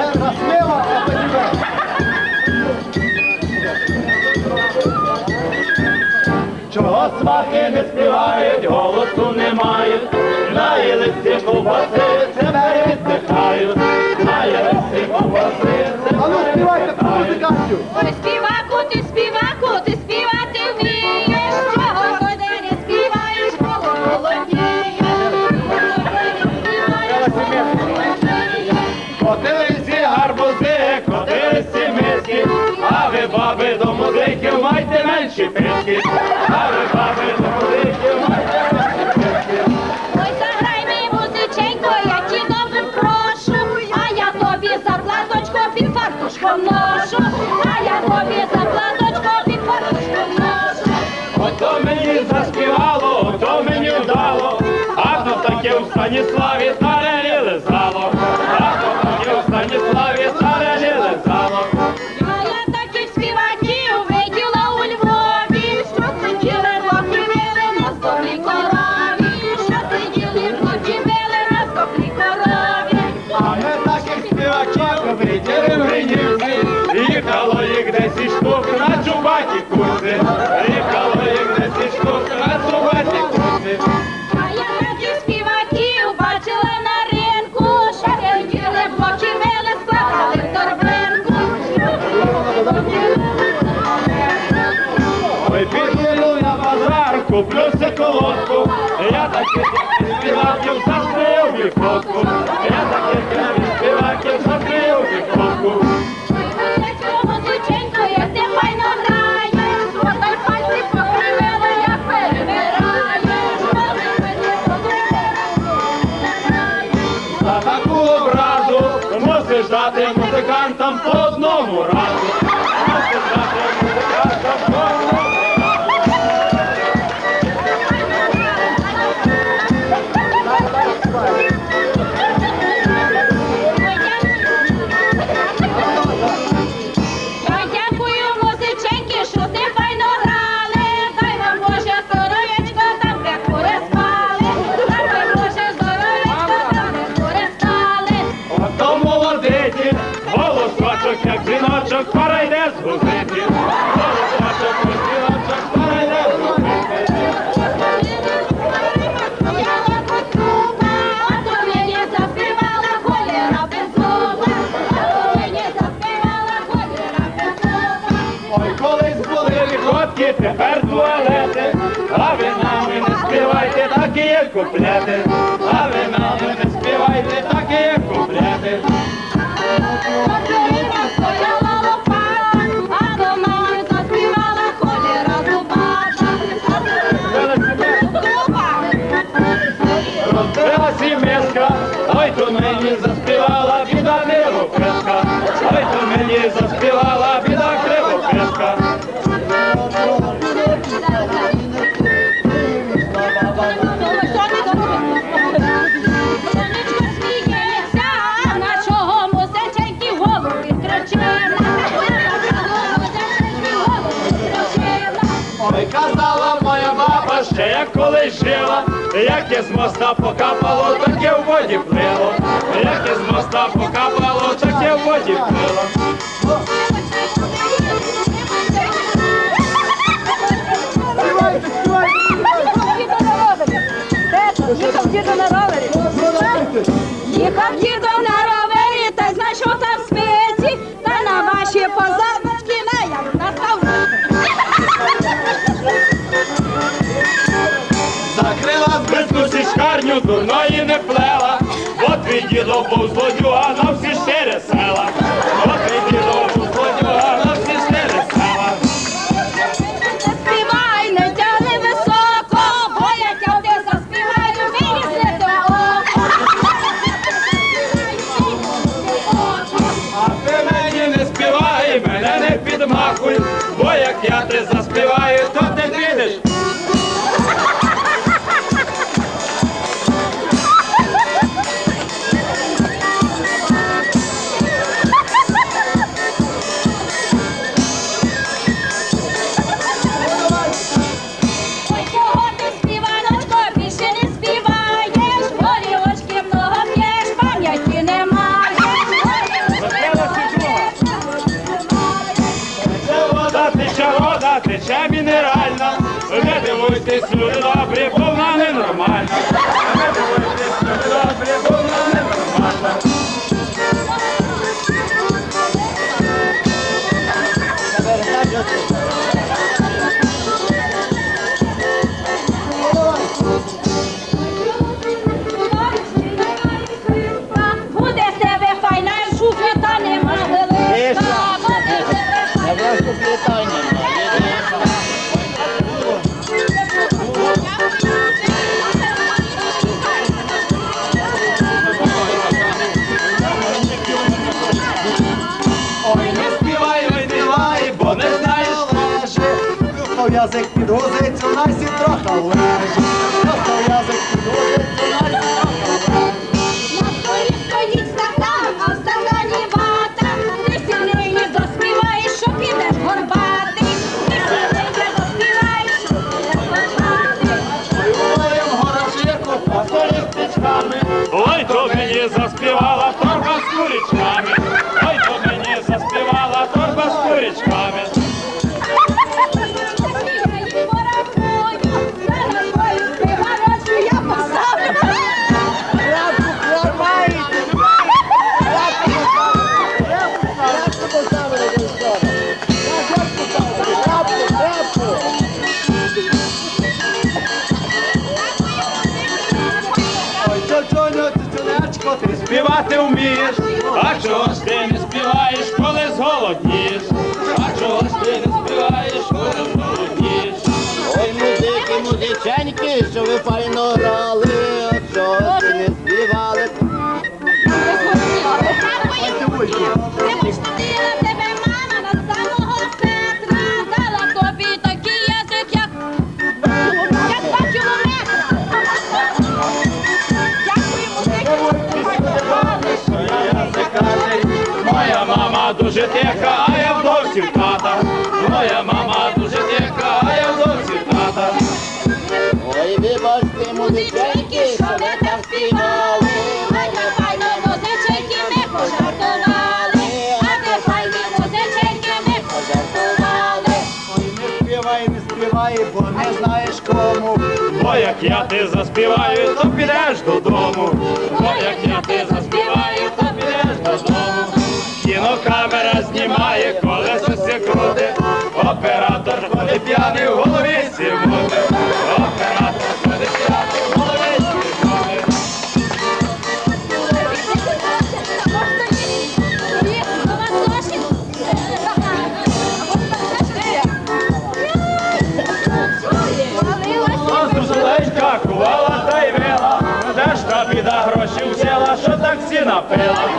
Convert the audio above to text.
черга смила, а. Чого свахи не співають, голосу немає, на наїлися ковбаси, Ой, заграй музиченько, я ті добре прошу, а я тобі заплаточку під фартушком ношу, а я тобі заплаточку під фартушком ношу. Ото мені заспівало, ото мені вдало, а то таке Станіславі старе чубаті їх штук на чубаті. А я таких співаків бачила на ринку, що сиділи хлопці били, складали в торбинку. Ой, піду на базар, куплю си колодку, я таких співаків застрив вікотку, я Oh. Заспівала біда кривописка. Сонечко сміється, на чого відкручила? Ой, казала моя баба, ще як колись жила, як із моста покапало, таке в воді плило, як із моста покапало, таке в воді плило. Діду на ровері, та знайшов там спиці, та на ваші позавочки на як настав. Закрила збитку січкарню, дурної не плела, от дідо був а на всі щири Sırlar язик нас і трохи лежить. Достав язик підгузить, у нас і. На столі стоїть стакан, а в стакані вата. Ти сильний заспіваєш, що підеш горбатий. Ти сильний заспіваєш, що підеш горбатий. А столі з пічками. Ой, то мені заспівала Співати вмієш, а чого ж ти не співаєш, коли зголодніш, А чого ж ти не співаєш, коли зголодніш. Ой, музики, музиченьки, що ви файно грали, Моя мама дуже тиха, а я вдовсі тата. Ой, вибачте, музиченьки, що ви так співали. А де файно музиченьки ми пожартували, а де файні музиченьки ми пожартували. Ой, не співай, не співай, бо не знаєш кому. Бо як я ти заспіваю, то підеш додому. Бо як я ти заспіваю, то підеш додому. Кінокамера знімає, колесо крути. Оператор ходить п'яний в голові сімути. Оператор голові та й вела, де ж та біда гроші взяла, що таксі напила, де